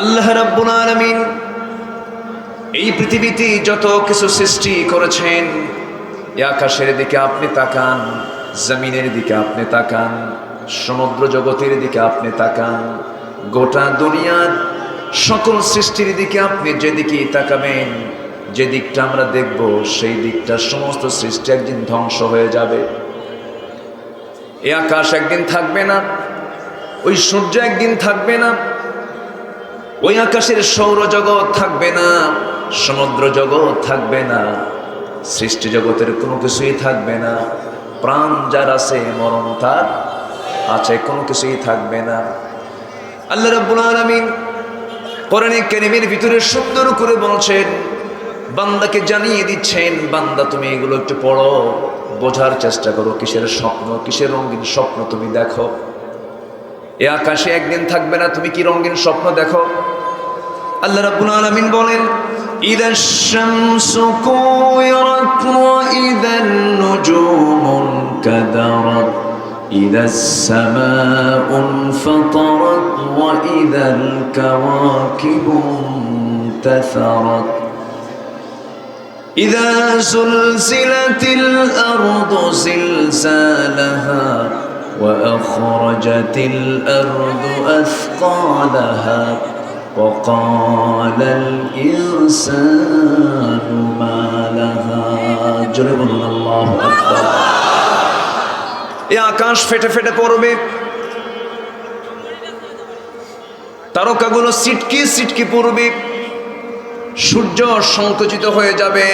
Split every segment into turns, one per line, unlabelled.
আল্লাহ রাব্বুল আলামিন এই পৃথিবীতে যত কিছু সৃষ্টি করেছেন আকাশের দিকে আপনি তাকান, জমিনের দিকে আপনি তাকান, সমুদ্র জগতের দিকে আপনি তাকান, গোটা দুনিয়ার সকল সৃষ্টির দিকে আপনি যেদিকে তাকাবেন যে দিকটা আমরা দেখব, সেই দিকটা সমস্ত সৃষ্টি একদিন ধ্বংস হয়ে যাবে। এ আকাশ একদিন থাকবে না, ওই সূর্য একদিন থাকবে না ওই আকাশের সৌরজগৎ থাকবে না সমুদ্র জগৎ থাকবে না সৃষ্টি জগতের কোনো কিছুই থাকবে না, প্রাণ যার আছে, মরণ তার আছে, কোনো কিছুই থাকবে না। আল্লাহ রাব্বুল আলামিন কোরআনে কারিমের ভিতরে সুন্দর করে বলছেন, বান্দাকে জানিয়ে দিচ্ছেন, বান্দা তুমি এগুলো একটু পড়ো, বোঝার চেষ্টা করো, কিসের স্বপ্ন, কিসের রঙিন স্বপ্ন তুমি দেখো। এ আকাশে একদিন থাকবে না তুমি কি রঙিন স্বপ্ন দেখো আল্লাহ রাব্বুল আলামিন বলেন ইদা শামসু কুয়িরাত ওয়া ইদান নুজুমুন কাদারাত إذا السماء انفطرت وإذا الكواكب انتثرت إذا زلزلت الأرض زلزالها وأخرجت الأرض أثقالها وقال الإنسان ما لها جرب الله أكبر এ আকাশ ফেটে ফেটে পড়বে তারকাগুলো সিটকি সিটকি পড়বে সূর্য সংকুচিত হয়ে যাবে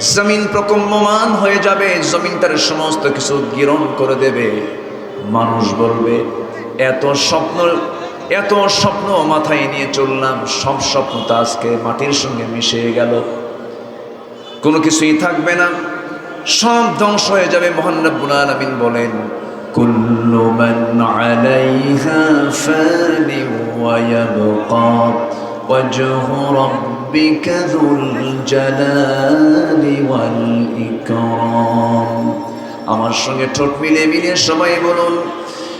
জমিন প্রকম্যমান হয়ে যাবে জমিন তার সমস্ত কিছু গিরণ করে দেবে। মানুষ বলবে, এত স্বপ্ন এত স্বপ্ন মাথায় নিয়ে চললাম, সব স্বপ্ন তো আজকে মাটির সঙ্গে মিশে গেল। কোনো কিছুই থাকবে না। সব ধ্বংস হয়ে যাবে। মোহান রব্বুল আলামিন বলেন ফানি ওয়া ইয়াবকা ওয়াজহু রাব্বিকা যুল জালালি ওয়াল ইকরাম আমার সঙ্গে ঠোঁট মিলে মিলে সবাই বলুন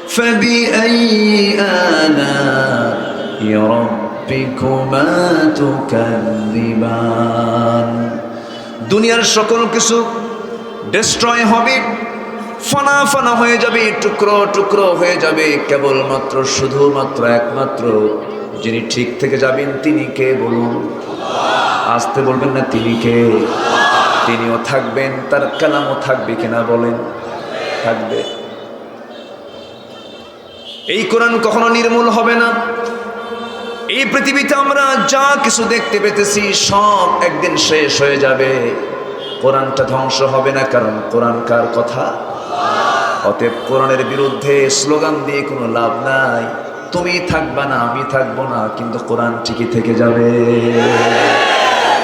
فبأي آلاء ربكما تكذبان দুনিয়ার সকল কিছু ডিস্ট্রয় হবে ফানা ফানা হয়ে যাবে টুকরো টুকরো হয়ে যাবে কেবলমাত্র শুধুমাত্র একমাত্র যিনি ঠিক থেকে যাবেন, তিনি কে বলুন? আসতে বলবেন না, তিনি কে? তিনিও থাকবেন, তার কালামও থাকবে কিনা বলেন? থাকবে। এই কোরআন কখনো নির্মূল হবে না। এই পৃথিবীতে আমরা যা কিছু দেখতে পেতেছি, সব একদিন শেষ হয়ে যাবে। কোরআনটা ধ্বংস হবে না, কারণ কোরআন কার কথা? অতএব কোরআনের বিরুদ্ধে স্লোগান দিয়ে কোনো লাভ নাই। তুমি থাকবা না, আমি থাকব না, কিন্তু কোরআন ঠিকই থেকে যাবে।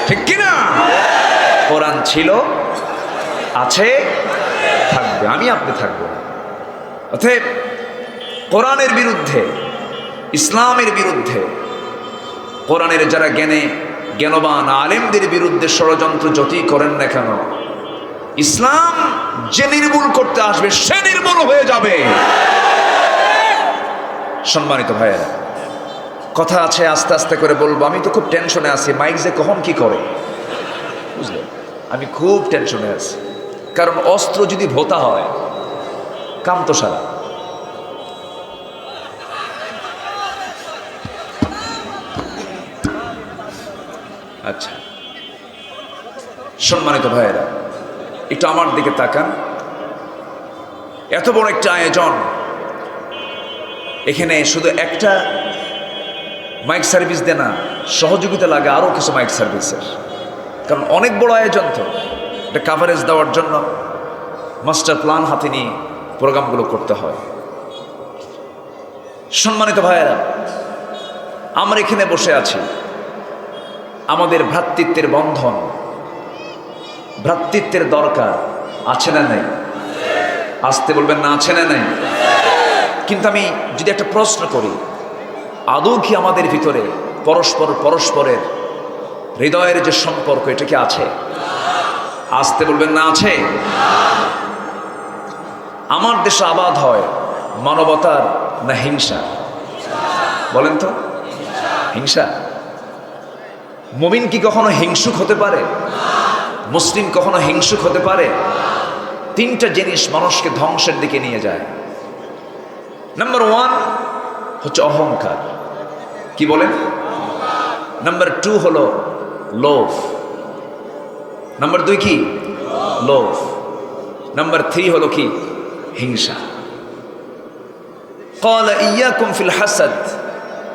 ঠিক কিনা? কোরআন ছিল, আছে, থাকবে, আমি আপনি থাকব। অতএব, কোরআনের বিরুদ্ধে, ইসলামের বিরুদ্ধে, কোরআনের যারা জ্ঞানে, জ্ঞানবান আলেমদের বিরুদ্ধে ষড়যন্ত্র যতই করেন না কেন, ইসলাম যে নির্মূল করতে আসবে, সে নির্মূল হয়ে যাবে। সম্মানিত ভাইয়েরা, কথা আছে, আস্তে আস্তে করে বলব। আমি তো খুব টেনশনে আছি, মাইক যে কখন কি করে? বুঝলে? আমি খুব টেনশনে আছি। কারণ অস্ত্র যদি ভোতা হয়, কাম তো সারা। আচ্ছা। সম্মানিত ভাইয়েরা, একটু আমার দিকে তাকান। এত বড় একটা আয়োজন এখানে শুধু একটা মাইক সার্ভিস দেয় না, সহযোগিতা লাগে আরও কিছু মাইক সার্ভিসের কারণ অনেক বড় আয়োজন তো। এটা কাভারেজ দেওয়ার জন্য মাস্টার প্ল্যান হাতে নিয়ে প্রোগ্রামগুলো করতে হয়। সম্মানিত ভাইয়েরা, আমরা এখানে বসে আছি। আমাদের ভ্রাতৃত্বের বন্ধন, ভ্রাতৃত্বের দরকার, আছে না নাই? আসতে বলবেন না, আছে না নাই? কিন্তু আমি যদি একটা প্রশ্ন করি, আদৌ কি আমাদের ভিতরে পরস্পর পরস্পরের হৃদয়ের যে সম্পর্ক, এটা কি আছে? আসতে বলবেন না আছে? আমার দেশে আবাদ হয় মানবতার না হিংসা? বলেন তো। হিংসা? মমিন কি কখনো হিংসুক হতে পারে? মুসলিম কখনো হিংসুক হতে পারে? তিনটা জিনিস মানুষকে ধ্বংসের দিকে নিয়ে যায়। নাম্বার ওয়ান হচ্ছে অহংকার কি বলেন নাম্বার টু হলো লোভ নাম্বার দুই কি লোভ নাম্বার থ্রি হলো কি হিংসা قال إياكم في الحسد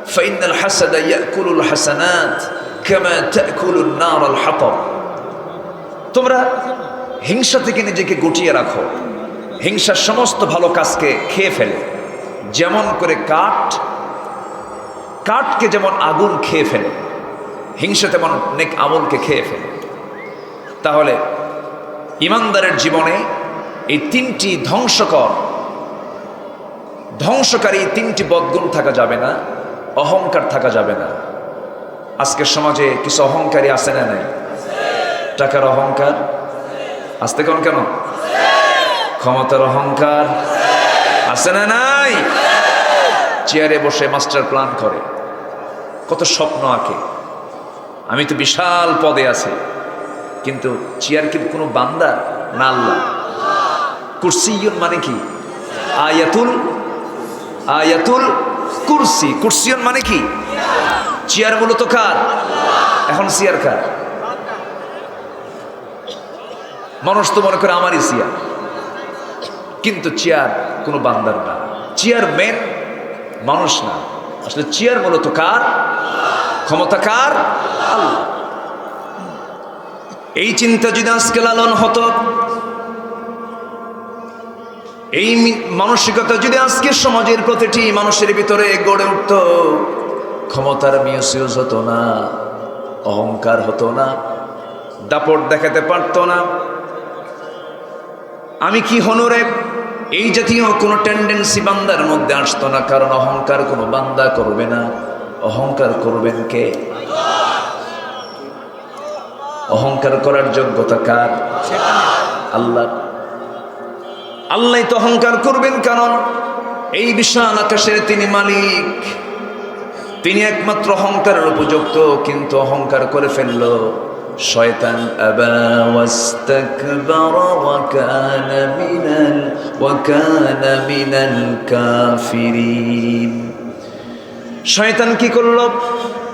فإن الحسد يأكل الحسنات كما تأكل النار الحطب তোমরা হিংসা থেকে নিজেকে গুটিয়ে রাখো হিংসার সমস্ত ভালো কাজকে খেয়ে ফেলে যেমন করে কাঠ, কাঠকে যেমন আগুন খেয়ে ফেলে, হিংসা তেমন নেক আমলকে খেয়ে ফেলে। তাহলে ইমানদারের জীবনে এই তিনটি ধ্বংসকর, ধ্বংসকারী তিনটি বদগুণ থাকা যাবে না, অহংকার থাকা যাবে না। আজকের সমাজে কিছু অহংকারী আছে না নাই? টাকার অহংকার? আসতে কোন কেন? ক্ষমতার অহংকার? আছে না নাই? চেয়ারে বসে মাস্টার প্ল্যান করে। কত স্বপ্ন আঁকে। আমি তো বিশাল পদে আছি। কিন্তু চেয়ার কি কোনো বান্দা? না আল্লাহ। কুরসিয়ন মানে কি? আয়াতুল? আয়াতুল কুরসি। কুরসিয়ন মানে কি? চেয়ার মূলত কার? এখন চেয়ার কার? মানুষ তো মনে করে আমারই চেয়ার। কিন্তু চেয়ার কোনো বান্দার না। চেয়ার মেন মানুষ না। আসলে চেয়ার মূলত কার? ক্ষমতা কার? আল্লাহ। এই চিন্তা যদি আজকে লালন হতো, এই মানসিকতা যদি আজকে সমাজের প্রতিটি মানুষের ভিতরে গড়ে উঠত, ক্ষমতার মিউসিউজ হতো না, অহংকার হতো না, দাপট দেখাতে পারতো না। আমি কি হনরে? এই জাতীয় কোনো টেন্ডেন্সি বান্দার মধ্যে আসতো না, কারণ অহংকার কোনো বান্দা করবে না। অহংকার করবেন কে? অহংকার করার যোগ্যতা কার? আল্লাহ। আল্লাহ তো অহংকার করবেন কারণ এই বিশাল আকাশের তিনি মালিক। তিনি একমাত্র অহংকারের উপযুক্ত, কিন্তু অহংকার করে ফেলল। শয়তান শয়তান কি করল?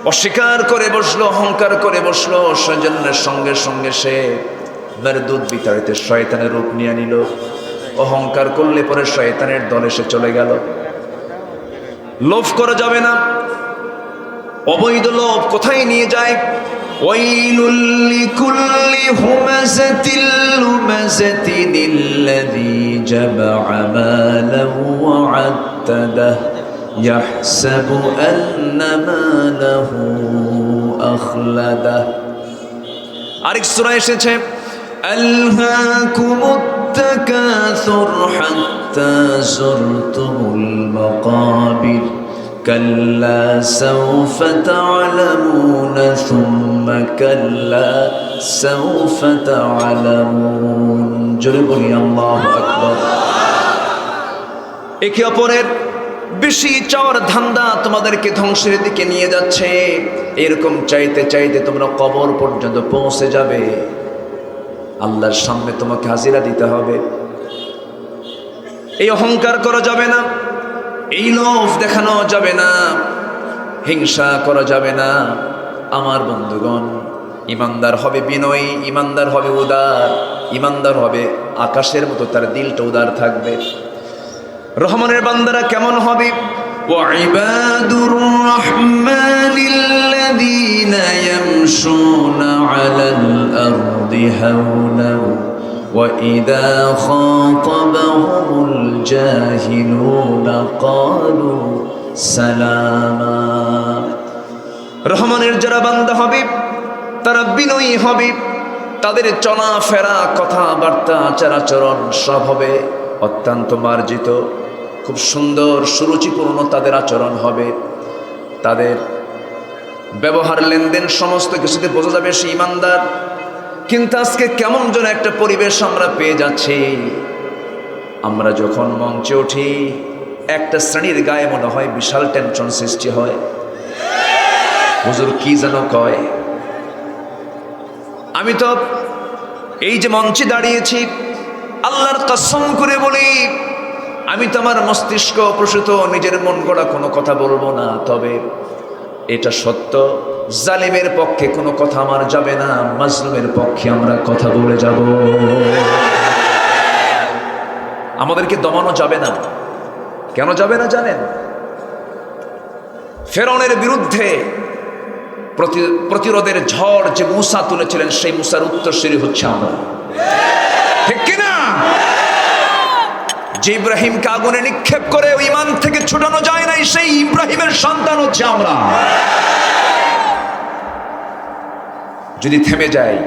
অস্বীকার করে বসল, অহংকার করে বসল, সজন্যের সঙ্গে সঙ্গে সে মেরদুদ বিতাড়িতে শয়তানের রূপ নিয়ে নিল। অহংকার করলে পরে শয়তানের দলে সে চলে গেল। লোভ করা যাবে না। অবৈধ লোভ কোথায় নিয়ে যায়? ওয়াইলুল লিকুল্লি হুমাযাতিল লুমাযাতিনিল্লাযী জামা'a মালাহু ওয়া 'আদ্দাদাহ ইয়াহসাবু আন্না মালাহু আখলাদাহ আরেক সূরা এসেছে আলহাকুমুত তাকাসুর হাত্তা যুরতুমুল মাকাবির كلا سوف تعلمون ثم كلا سوف تعلمون জোরে বলি আল্লাহু আকবার একে অপরের বেশি চাওয়ার ধান্দা তোমাদেরকে ধ্বংসের দিকে নিয়ে যাচ্ছে এরকম চাইতে চাইতে তোমরা কবর পর্যন্ত পৌঁছে যাবে আল্লাহর সামনে তোমাকে হাজিরা দিতে হবে এই অহংকার করা যাবে না এই লোভ দেখানো যাবে না হিংসা করা যাবে না আমার বন্ধুগণ ইমানদার হবে বিনয়ী ইমানদার হবে উদার ইমানদার হবে আকাশের মতো তার দিলটা উদার থাকবে রহমানের বান্দারা কেমন হবে وعباد الرحمن الذين يمشون على الأرض هونا وإذا خاطبهم الجاهلون قالوا سلاما রহমানের যারা বান্দা হবে তারা বিনয়ী হবে তাদের চলাফেরা কথাবার্তা আচার আচরণ সব হবে অত্যন্ত মার্জিত খুব সুন্দর সুরুচিপূর্ণ তাদের আচরণ হবে তাদের ব্যবহার লেনদেন সমস্ত কিছুতে বোঝা যাবে সে ইমানদার কিন্তু আজকে কেমন যেন একটা পরিবেশ আমরা পেয়ে যাচ্ছি। আমরা যখন মঞ্চে উঠি, একটা শ্রেণির গায়ে মনে হয় বিশাল টেনশন সৃষ্টি হয়। হুজুর কি যেন কয়? আমি তো এই যে মঞ্চে দাঁড়িয়েছি, আল্লাহর কসম করে বলি, আমি তো আমার মস্তিষ্ক প্রসূত, নিজের মন গড়া কোনো কথা বলব না, তবে এটা সত্য। জালিমের পক্ষে কোনো কথা আমার যাবে না, মাজলুমের পক্ষে আমরা কথা বলে যাব। আমাদেরকে দমানো যাবে না। কেন যাবে না জানেন? ফেরনের বিরুদ্ধে প্রতি- প্রতিরোধের ঝড় যে মুসা তুলেছিলেন, সেই মুসার উত্তরসূরি হচ্ছে আমরা। ঠিক কিনা? যে ইব্রাহিমকে আগুনে নিক্ষেপ করে ইমান থেকে ছুটানো যায় নাই, সেই ইব্রাহিমের সন্তান হচ্ছে আমরা। যদি থেমে যায়,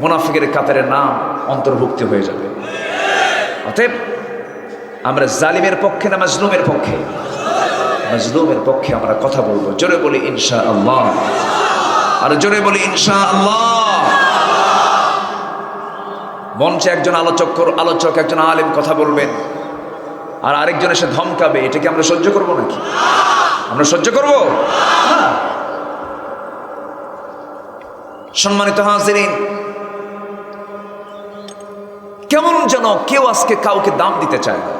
মুনাফিকের কাতারের নাম অন্তর্ভুক্ত হয়ে যাবে। অতএব, আমরা জালিমের পক্ষে না মাজলুমের পক্ষে? মাজলুমের পক্ষে আমরা কথা বলব। জোরে বলি ইনশা আল্লাহ আর জোরে বলি ইনশা আল্লাহ মঞ্চে একজন আলোচক আলোচক একজন আলেম কথা বলবেন, আর আরেকজন এসে ধমকাবে। এটা কি আমরা সহ্য করব নাকি? আমরা সহ্য করব? না। সম্মানিত হাজিরিন, কেমন যেন কেউ আজকে কাউকে দাম দিতে চায় না,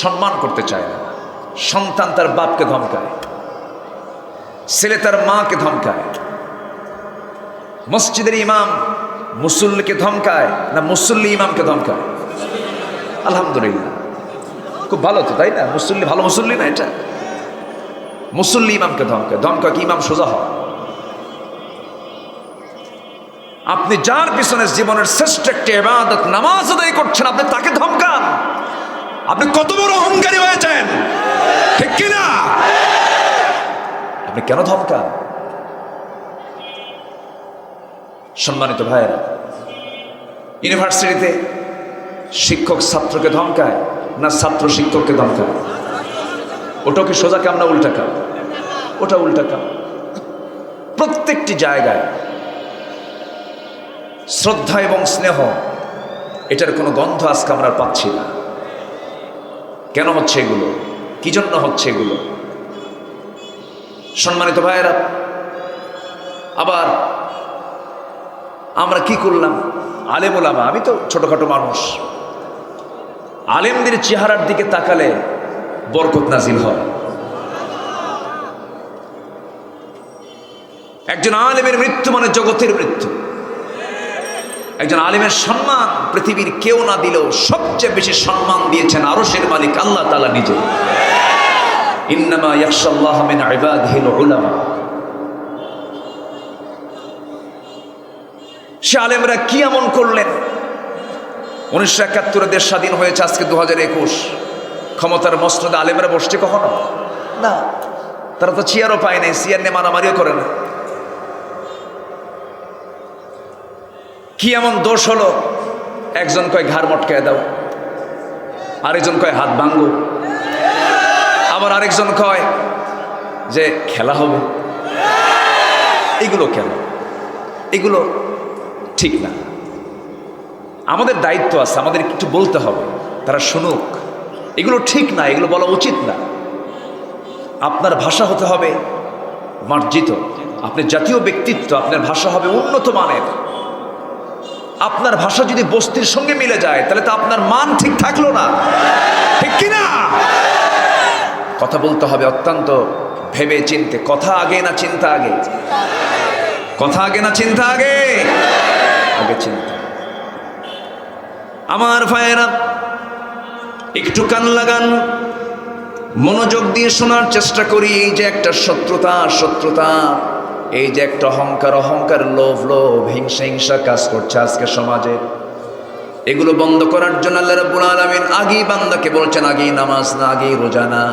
সম্মান করতে চায় না। সন্তান তার বাপকে ধমকায়, ছেলে তার মাকে ধমকায়, মসজিদের ইমাম মুসল্লিকে ধমকায় না মুসল্লি ইমামকে ধমকায়? আলহামদুলিল্লাহ। খুব ভালো তো, তাই না? মুসল্লি ভালো মুসল্লি না এটা? মুসল্লি ইমামকে ধমকায়। ধমকা কি ইমাম সোজা হয়? আপনি যার পিছনে জীবনের শ্রেষ্ঠ একটি এবাদত নামাজ আদায় করছেন, আপনি তাকে ধমকান। আপনি কত বড় অহংকারী হয়েছেন। ঠিক কিনা? আপনি কেন ধমকান? সম্মানিত ভাইয়েরা, ইউনিভার্সিটিতে শিক্ষক ছাত্রকে ধমকায় না ছাত্র শিক্ষককে ধমকায়? ওটা কি সোজা কাম না উল্টা কাম? ওটা উল্টা কাম। প্রত্যেকটি জায়গায় শ্রদ্ধা এবং স্নেহ, এটার কোনো গন্ধ আজকে আমরা পাচ্ছি না। কেন হচ্ছে এগুলো? কি জন্য হচ্ছে এগুলো? সম্মানিত ভাইয়েরা, আবার আমরা কি করলাম? আলেম ওলামা আমি তো ছোটখাটো মানুষ। আলেমদের চেহারার দিকে তাকালে বরকত নাজিল হয়। একজন আলেমের মৃত্যু মানে জগতের মৃত্যু। একজন আলিমের সম্মান পৃথিবীর কেউ না দিলেও সবচেয়ে বেশি সম্মান দিয়েছেন আরশের মালিক আল্লাহ তালা নিজে। ইন্নামা ইয়াখশাল্লাহ মিন ইবাদিহিল উলামা। সে আলেমরা কি এমন করলেন? উনিশশো একাত্তরে দেশ স্বাধীন হয়েছে আজকে দু হাজার একুশ। ক্ষমতার মসনদে আলেমরা বসছে কখনো? না। তারা তো চেয়ারও পায় নাই চেয়ার নিয়ে মারামারিও করে না। কি এমন দোষ হলো? একজন কয় ঘাড় মটকায় দাও, আরেকজন কয় হাত ভাঙ্গো আবার আরেকজন কয় যে খেলা হবে। এগুলো কেন? এগুলো ঠিক না। আমাদের দায়িত্ব আছে আমাদের একটু বলতে হবে। তারা শুনুক। এগুলো ঠিক না, এগুলো বলা উচিত না। আপনার ভাষা হতে হবে মার্জিত। আপনি জাতীয় ব্যক্তিত্ব, আপনার ভাষা হবে উন্নত মানের। আপনার ভাষা যদি বস্তির সঙ্গে মিলে যায়, তাহলে তো আপনার মান ঠিক থাকল না। ঠিক কিনা? কথা বলতে হবে অত্যন্ত ভেবে চিনতে। কথা আগে না চিন্তা আগে? কথা আগে না চিন্তা আগে? আগে চিন্তা। আমার ভাইয়েরা, একটু কান লাগান। মনোযোগ দিয়ে শোনার চেষ্টা করি এই যে একটা শত্রুতা শত্রুতা। এই যে একটা অহংকার অহংকার লোভ লোভ হিংসা হিংসা কাজ করছে আজকে সমাজে এগুলো বন্ধ করার জন্য আল্লাহ রাব্বুল আলামিন আগেই বান্দাকে বলছেন আগেই নামাজ না আগেই রোজা না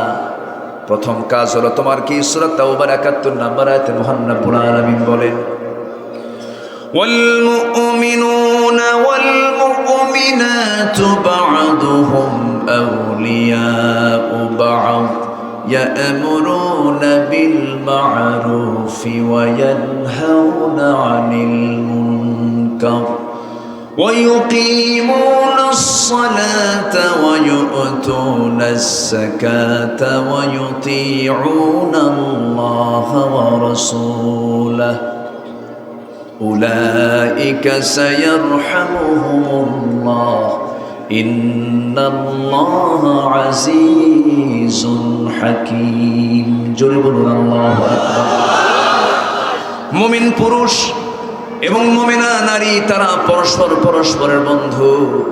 প্রথম কাজ হলো তোমার কি সূরা তাওবার 71 নাম্বার আয়াতে মহান রাব্বুল আলামিন বলেন والمؤمنون والمؤمنات بعضهم أولياء بعض يأمرون بالمعروف وينهون عن المنكر ويقيمون الصلاة ويؤتون
الزكاة ويطيعون الله ورسوله. أولئك سيرحمهم الله. হাকিম।
মুমিন পুরুষ এবং মমিনা নারী, তারা পরস্পর পরস্পরের বন্ধু।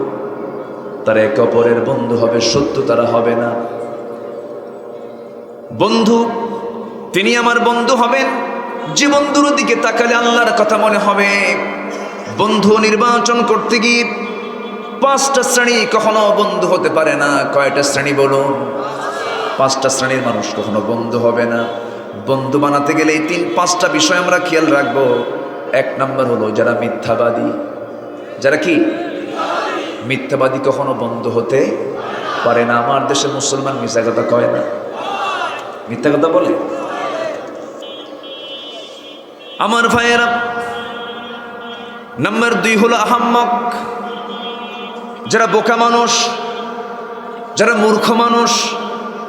তারা এক অপরের বন্ধু হবে, সত্য তারা হবে না। বন্ধু, তিনি আমার বন্ধু হবেন। যে বন্ধুর দিকে তাকালে আল্লাহর কথা মনে হবে। বন্ধু নির্বাচন করতে গিয়ে পাঁচটা শ্রেণি কখনো বন্ধু হতে পারে না। কয়টা শ্রেণি বলুন? পাঁচটা শ্রেণির মানুষ কখনো বন্ধু হবে না। বন্ধু বানাতে গেলে এই তিন পাঁচটা বিষয় আমরা খেয়াল রাখব। এক নম্বর হলো যারা মিথ্যাবাদী। যারা কি? মিথ্যাবাদী কখনো বন্ধ হতে পারে না। আমার দেশে মুসলমান মিথ্যা কথা কয় না। মিথ্যা কথা বলে? আমার ভাইয়েরা, নাম্বার দুই হলো আহাম্মক। যারা বোকা মানুষ, যারা মূর্খ মানুষ,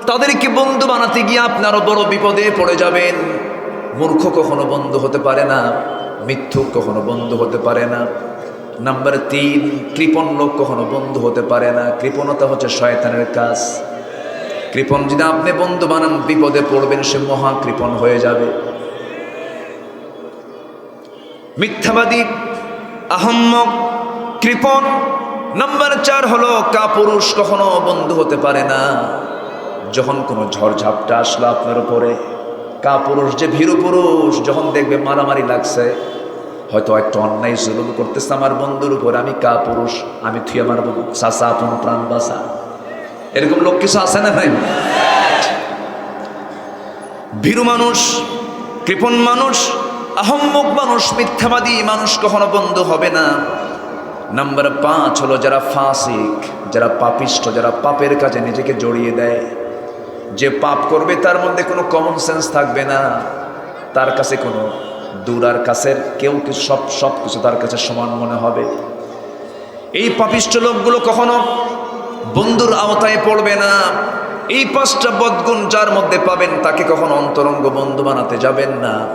তাদেরকে বন্ধু বানাতে গিয়ে আপনারও বড় বিপদে পড়ে যাবেন। মূর্খ কখনো বন্ধ হতে পারে না, মিথ্যুক কখনো বন্ধ হতে পারে না। নাম্বার তিন, কৃপণ লোক কখনো বন্ধু হতে পারে না। কৃপণতা হচ্ছে শয়তানের কাজ। কৃপণ যদি আপনি বন্ধু বানান, বিপদে পড়বেন, সে মহা কৃপণ হয়ে যাবে। মিথ্যাবাদী, আহম্মক, কৃপণ নাম্বার চার হলো, কাপুরুষ কখনো বন্ধু হতে পারে না। যখন কোনো ঝড়ঝাপটা আসলো আপনার উপরে, কাপুরুষ যে ভীরু পুরুষ, যখন দেখবে মারামারি লাগছে, হয়তো একটা অন্যায় জুলুম করতেছে আমার বন্ধুর উপরে, আমি কাপুরুষ, আমি থুই আমার চাষা আপন প্রাণ বাসা এরকম লোক কিছু আছে না ভাই ভীরু মানুষ, কৃপণ মানুষ, আহম্মক মানুষ, মিথ্যাবাদী মানুষ কখনো বন্ধ হবে না। নাম্বার পাঁচ হলো যারা ফাঁসিক, যারা পাপিষ্ট, যারা পাপের কাজে নিজেকে জড়িয়ে দেয়। যে পাপ করবে তার মধ্যে কোনো কমন সেন্স থাকবে না। তার কাছে কোনো দূর আর কাছের কেউ কিছু সব সব কিছু তার কাছে সমান মনে হবে। এই পাপিষ্ট লোকগুলো কখনো বন্ধুর আওতায় পড়বে না। এই পাঁচটা বদগুণ যার মধ্যে পাবেন তাকে কখনো অন্তরঙ্গ বন্ধু বানাতে যাবেন না।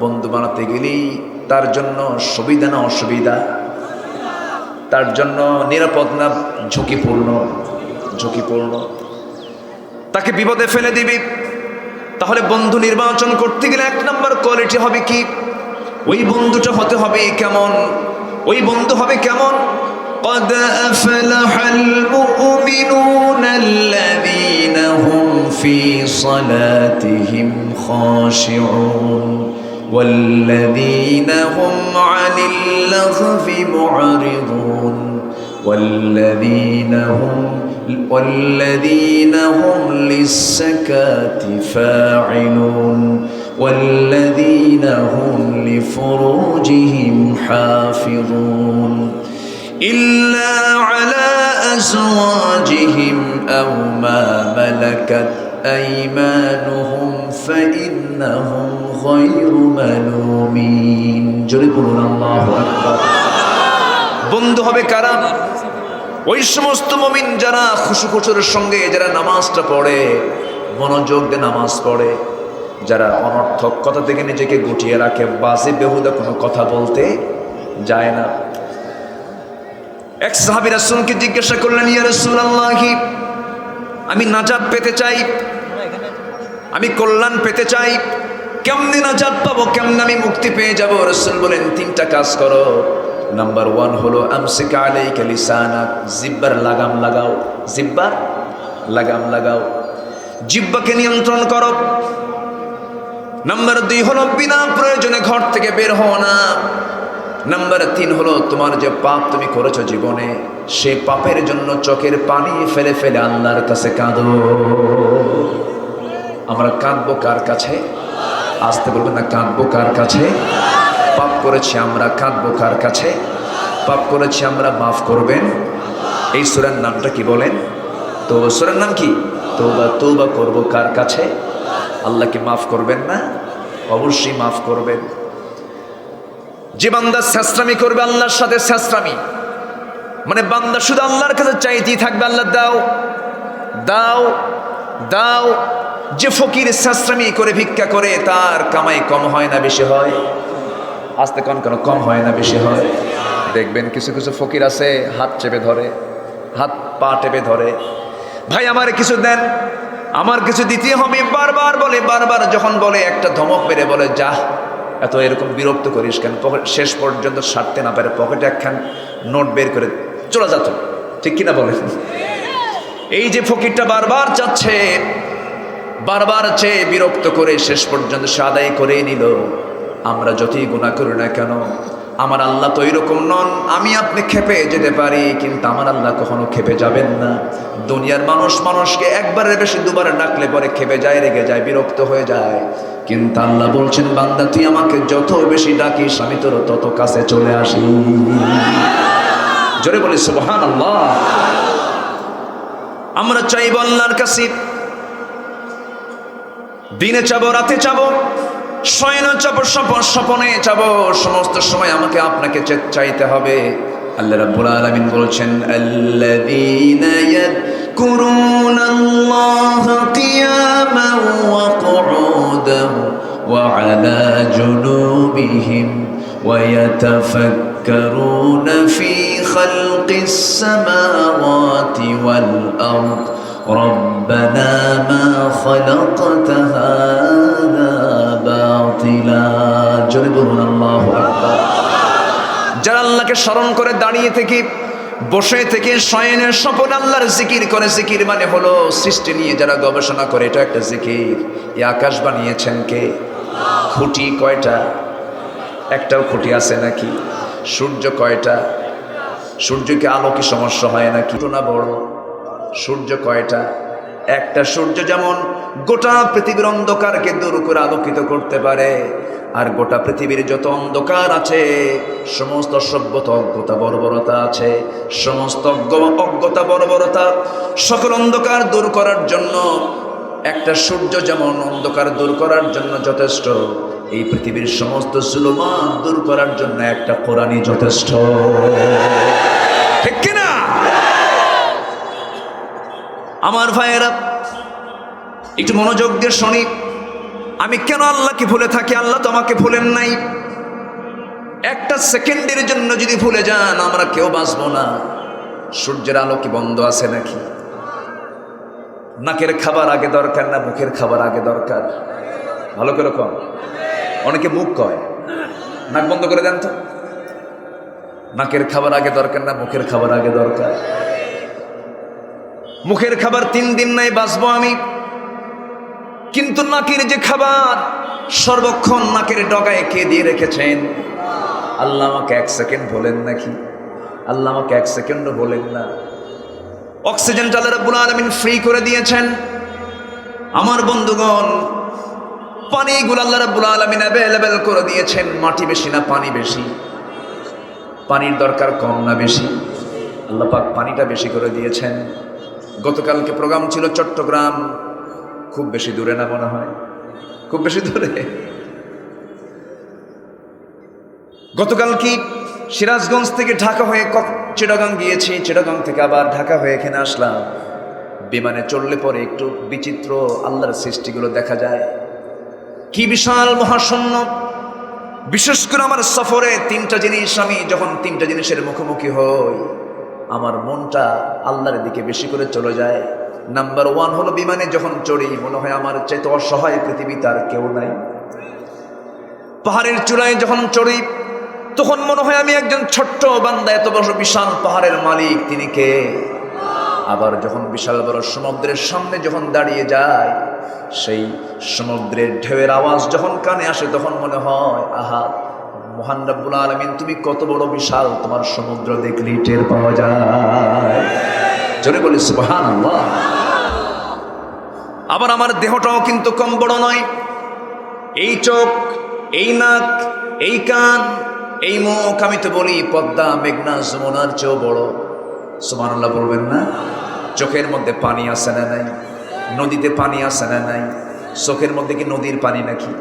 বন্ধু বানাতে গেলেই তার জন্য সুবিধা না অসুবিধা। তার জন্য নিরাপদ না ঝুঁকিপূর্ণ ঝুঁকিপূর্ণ তাকে বিপদে ফেলে দিবি তাহলে বন্ধু নির্বাচন করতে গেলে এক নম্বর কোয়ালিটি হবে কি ওই বন্ধুটা হতে হবে কেমন ওই বন্ধু হবে কেমন
قد أفلح المؤمنون الذين هم في صلاتهم خاشعون والذين هم عن اللغو معرضون. والذين هم والذين هم للزكاة فاعلون. والذين هم لفروجهم حافظون. إلا على أزواجهم أو ما ملكت أيمانهم فإنهم غير ملومين جربون الله أكبر
বন্ধু হবে কারা ওই সমস্ত মমিন যারা খুশু খুশুর সঙ্গে যারা নামাজটা পড়ে মনোযোগ দিয়ে নামাজ পড়ে যারা অনর্থক কথা থেকে নিজেকে গুটিয়ে রাখে বাসে বেহুদা কোনো কথা বলতে যায় না এক সাহাবি রাসুলকে জিজ্ঞাসা করলেন ইয়া রসুল আল্লাহি আমি নাজাদ পেতে চাই। আমি কল্যাণ পেতে চাই। কেমনে নাজাদ পাবো, কেমনে আমি মুক্তি পেয়ে যাব? রসুল বলেন, তিনটা কাজ করো। নাম্বার ওয়ান হলো, আমসিকা আলাইকা লিসানাক জিব্বার লাগাম লাগাও। জিব্বার লাগাম লাগাও। জিব্বাকে নিয়ন্ত্রণ করো। নাম্বার দুই হলো, বিনা প্রয়োজনে ঘর থেকে বের হও না। নাম্বার তিন হলো, তোমার যে পাপ তুমি করেছ জীবনে, সে পাপের জন্য চোখের পানি ফেলে ফেলে আল্লাহর কাছে কাঁদো। আমরা কাঁদবো কার কাছে? আসতে বলবেন না, কাঁদবো কার কাছে? পাপ করেছি আমরা, কাঁদবো কার কাছে? পাপ করেছি আমরা, মাফ করবেন। এই সুরের নামটা কি বলেন? তো সুরের নাম কি? তৌবা তৌবা করব কার কাছে? আল্লাহকে মাফ করবেন না? অবশ্যই মাফ করবেন। যে বান্দা শেষরামি করবে, আল্লাহর সাথে শেষরামি। মানে বান্দা শুধু আল্লাহর কাছে চাইতেই থাকবে, আল্লাহ দাও দাও দাও। যে ফকির শাস্ত্রামি করে, ভিক্ষা করে, তার কামাই কম হয় না বেশি হয়। আস্তে কন কেন, কম হয় না বেশি হয়। দেখবেন কিছু কিছু ফকির আছে, হাত চেপে ধরে, হাত পা টেপে ধরে। ভাই, আমার কিছু দেন, আমার কিছু দিতে হবে। বারবার বলে, বারবার যখন বলে, একটা ধমক মেরে বলে যা এত এরকম বিরক্ত করিস কেন? পকেট শেষ পর্যন্ত সারতে না পারে। পকেটে একখান নোট বের করে চলে যাত ঠিক কিনা বলেন? এই যে ফকিরটা বারবার চাচ্ছে, বারবার চেয়ে বিরক্ত করে শেষ পর্যন্ত সে আদায় করেই নিল। আমরা যতই গুণা করি না কেন, আমার আল্লাহ তো এরকম নন। আমি আপনি খেপে যেতে পারি, কিন্তু আমার আল্লাহ কখনো খেপে যাবেন না। দুনিয়ার মানুষ মানুষকে একবারের বেশি দুবার ডাকলে পরে খেপে যায়, রেগে যায়, বিরক্ত হয়ে যায়। কিন্তু আল্লাহ বলছেন, বান্দা, তুই আমাকে যত বেশি ডাকিস, আমি তোর তত কাছে চলে আসি। জোরে বলি সুবহান আল্লাহ আমরা চাইব আল্লাহর কাছে। দিনে চাবো, রাতে চাবো, শয়নে চাবো স্বপনে চাবো, সমস্ত সময় আমাকে আপনাকে চাইতে হবে। আল্লাহ রাব্বুল আলামিন বলছেন,
আল্লাযীনা يذكرون الله قياما وقعودا وعلى جنوبهم ويتفكرون في خلق السماوات والأرض ربنا ما خلقت هذا باطلا جربنا الله أكبر
যারা আল্লাহকে স্মরণ করে দাঁড়িয়ে থেকে বসে থেকে শয়নের স্বপন আল্লাহর জিকির করে, জিকির মানে হলো সৃষ্টি নিয়ে যারা গবেষণা করে, এটা একটা জিকির। এই আকাশ বানিয়েছেন কে? খুঁটি কয়টা? একটাও খুঁটি আছে নাকি? সূর্য কয়টা? সূর্যকে আলো কি সমস্যা হয় নাকি? না বড়। সূর্য কয়টা? একটা সূর্য যেমন গোটা পৃথিবীর অন্ধকারকে দূর করে আলোকিত করতে পারে। আর গোটা পৃথিবীর যত অন্ধকার আছে, সমস্ত সভ্যতা অজ্ঞতা বর্বরতা আছে, সমস্ত অজ্ঞ- অজ্ঞতা বর্বরতা সকল অন্ধকার দূর করার জন্য, একটা সূর্য যেমন অন্ধকার দূর করার জন্য যথেষ্ট, এই পৃথিবীর সমস্ত জুলুমান দূর করার জন্য একটা কোরআনই যথেষ্ট। ঠিক কিনা? আমার ভাইয়েরা একটু মনোযোগ দিয়ে শুনি। আমি কেন আল্লাহকে ভুলে থাকি? আল্লাহ তো আমাকে ভুলেন নাই। একটা সেকেন্ডের জন্য যদি ভুলে যান, আমরা কেউ বাঁচবো না। সূর্যের আলো কি বন্ধ আছে নাকি? নাকের খাবার আগে দরকার না মুখের খাবার আগে দরকার? ভালো করে কম অনেকে মুখ কয়। নাক বন্ধ করে দেন তো। নাকের খাবার আগে দরকার না মুখের খাবার আগে দরকার? মুখের খাবার তিন দিন নাই, বাঁচবো আমি। কিন্তু নাকের যে খাবার, সর্বক্ষণ নাকের ডগায় কে দিয়ে রেখেছেন? আল্লাহ আমাকে এক সেকেন্ড বলেন নাকি? আল্লাহ আমাকে এক সেকেন্ডও বলেন না। অক্সিজেন আল্লাহ রাব্বুল আলামিন ফ্রি করে দিয়েছেন। আমার বন্ধুগণ, পানিগুলো আল্লাহ রাব্বুল আলামিন অ্যাভেলেবেল করে দিয়েছেন। মাটি বেশি না পানি বেশি? পানির দরকার কম না বেশি? আল্লাহ পাক পানিটা বেশি করে দিয়েছেন। গতকালকে প্রোগ্রাম ছিল চট্টগ্রাম। খুব বেশি দূরে না মনে হয়? খুব বেশি দূরে? গতকাল কি সিরাজগঞ্জ থেকে ঢাকা হয়ে চিটাগাং গিয়েছি, চিটাগাং থেকে আবার ঢাকা হয়ে এখানে আসলাম। বিমানে চললে পরে একটু বিচিত্র আল্লাহর সৃষ্টিগুলো দেখা যায়। কি বিশাল মহাশূন্য! বিশেষ করে আমার সফরে তিনটা জিনিস আমি যখন তিনটা জিনিসের মুখোমুখি হই, আমার মনটা আল্লাহর দিকে বেশি করে চলে যায়। নাম্বার ওয়ান হলো বিমানে যখন চড়ি, মনে হয় আমার চাইতে অসহায় পৃথিবীতে আর কেউ নাই। পাহাড়ের চূড়ায় যখন চড়ি, তখন মনে হয় আমি একজন ছোট্ট বান্দা, এত বড় বিশাল পাহাড়ের মালিক, তিনি কে? আবার যখন বিশাল বড় সমুদ্রের সামনে যখন দাঁড়িয়ে যায়, সেই সমুদ্রের ঢেউয়ের আওয়াজ যখন কানে আসে, তখন মনে হয়, আহা, মহান রব্বুল আলমিন, তুমি কত বড় বিশাল, তোমার সমুদ্র দেখলেই টের পাওয়া যায়। জোরে বলি সুবহান আবার আমার দেহটাও কিন্তু কম বড় নয়। এই চোখ, এই নাক, এই কান, এই মুখ, আমি তো বলি পদ্মা, মেঘনা, যমুনার চেয়েও বড়। সুবহানাল্লাহ বলবেন না? চোখের মধ্যে পানি আসে না নাই? নদীতে পানি আসে না নাই? চোখের মধ্যে কি নদীর পানি নাকি?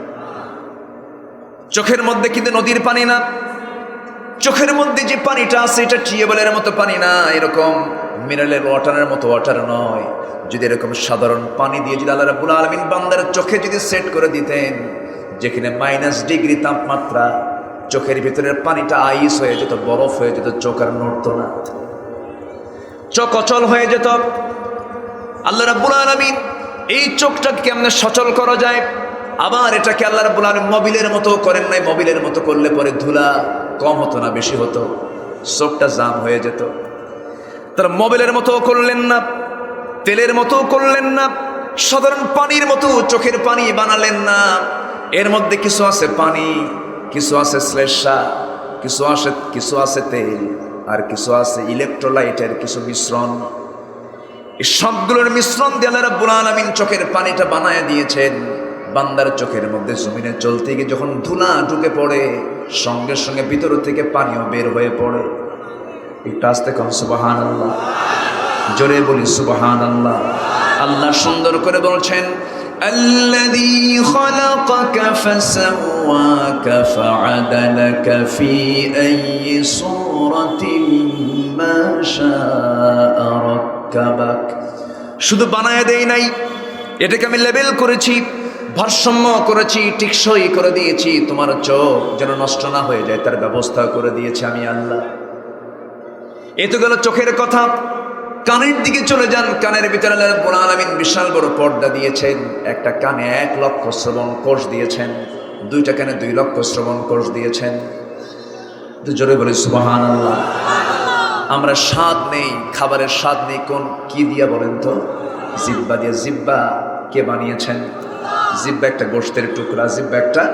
চোখের মধ্যে কিন্তু নদীর পানি না। চোখের মধ্যে যে পানিটা আছে, এটা টিউবওয়েলের মতো পানি না, এরকম। মিনারেল ওয়াটারের মতো ওয়াটার নয়। যদি এরকম সাধারণ পানি দিয়ে যদি আল্লাহ রাব্বুল আলামিন বান্দার চোখে যদি সেট করে দিতেন, যেখানে মাইনাস ডিগ্রি তাপমাত্রা, চোখের ভিতরের পানিটা আইস হয়ে যেত, বরফ হয়ে যেত, চোখ আর নড়তো না। চোখ অচল হয়ে যেত। আল্লাহ রাব্বুল আলামিন এই চোখটাকে কেমনে সচল করা যায়? আবার এটাকে আল্লাহ রাব্বুল আলামিন মোবিলের মতো করেন নাই, মবিলের মতো করলে পরে ধুলা কম হতো না, বেশি হতো। চোখটা জাম হয়ে যেত। তারা মোবাইলের মতো করলেন না, তেলের মতো করলেন না, সাধারণ পানির মতো চোখের পানি বানালেন না। এর মধ্যে কিছু আছে পানি, কিছু আছে শ্লেষা, কিছু আছে কিছু আছে তেল, আর কিছু আছে ইলেকট্রোলাইটের কিছু মিশ্রণ। এই সবগুলোর মিশ্রণ দিয়ে আল্লাহ রাব্বুল আলামিন চোখের পানিটা বানায় দিয়েছেন। বান্দার চোখের মধ্যে জমিনে চলতে গিয়ে যখন ধুলা ঢুকে পড়ে, সঙ্গে সঙ্গে ভিতর থেকে পানিও বের হয়ে পড়ে। একটু আসতে কম সুবাহান আল্লাহ জোরে বলি সুবাহান আল্লাহ আল্লাহ সুন্দর করে বলছেন
الذي خلقك فسواك فعدلك في أي صورة ما شاء ركبك
শুধু বানায় দেই নাই এটাকে আমি লেবেল করেছি ভারসাম্য করেছি টিকসই করে দিয়েছি তোমার চোখ যেন নষ্ট না হয়ে যায় তার ব্যবস্থা করে দিয়েছি আমি আল্লাহ এ তো গেল চোখের কথা কানের দিকে চলে যান, কানের ভিতরে আলামিন বিশাল বড় পর্দা দিয়েছেন, একটা কানে এক লক্ষ শ্রবণ কোষ দিয়েছেন, দুইটা কানে দুই লক্ষ শ্রবণ কোষ দিয়েছেন। জোরে বলি সুবাহান আল্লাহ আমরা স্বাদ নেই, খাবারের স্বাদ নেই, কোন কি দিয়া বলেন তো? জিব্বা দিয়ে জিব্বা কে বানিয়েছেন? জিব্বা একটা গোষ্ঠের টুকরা, জিব্বা একটা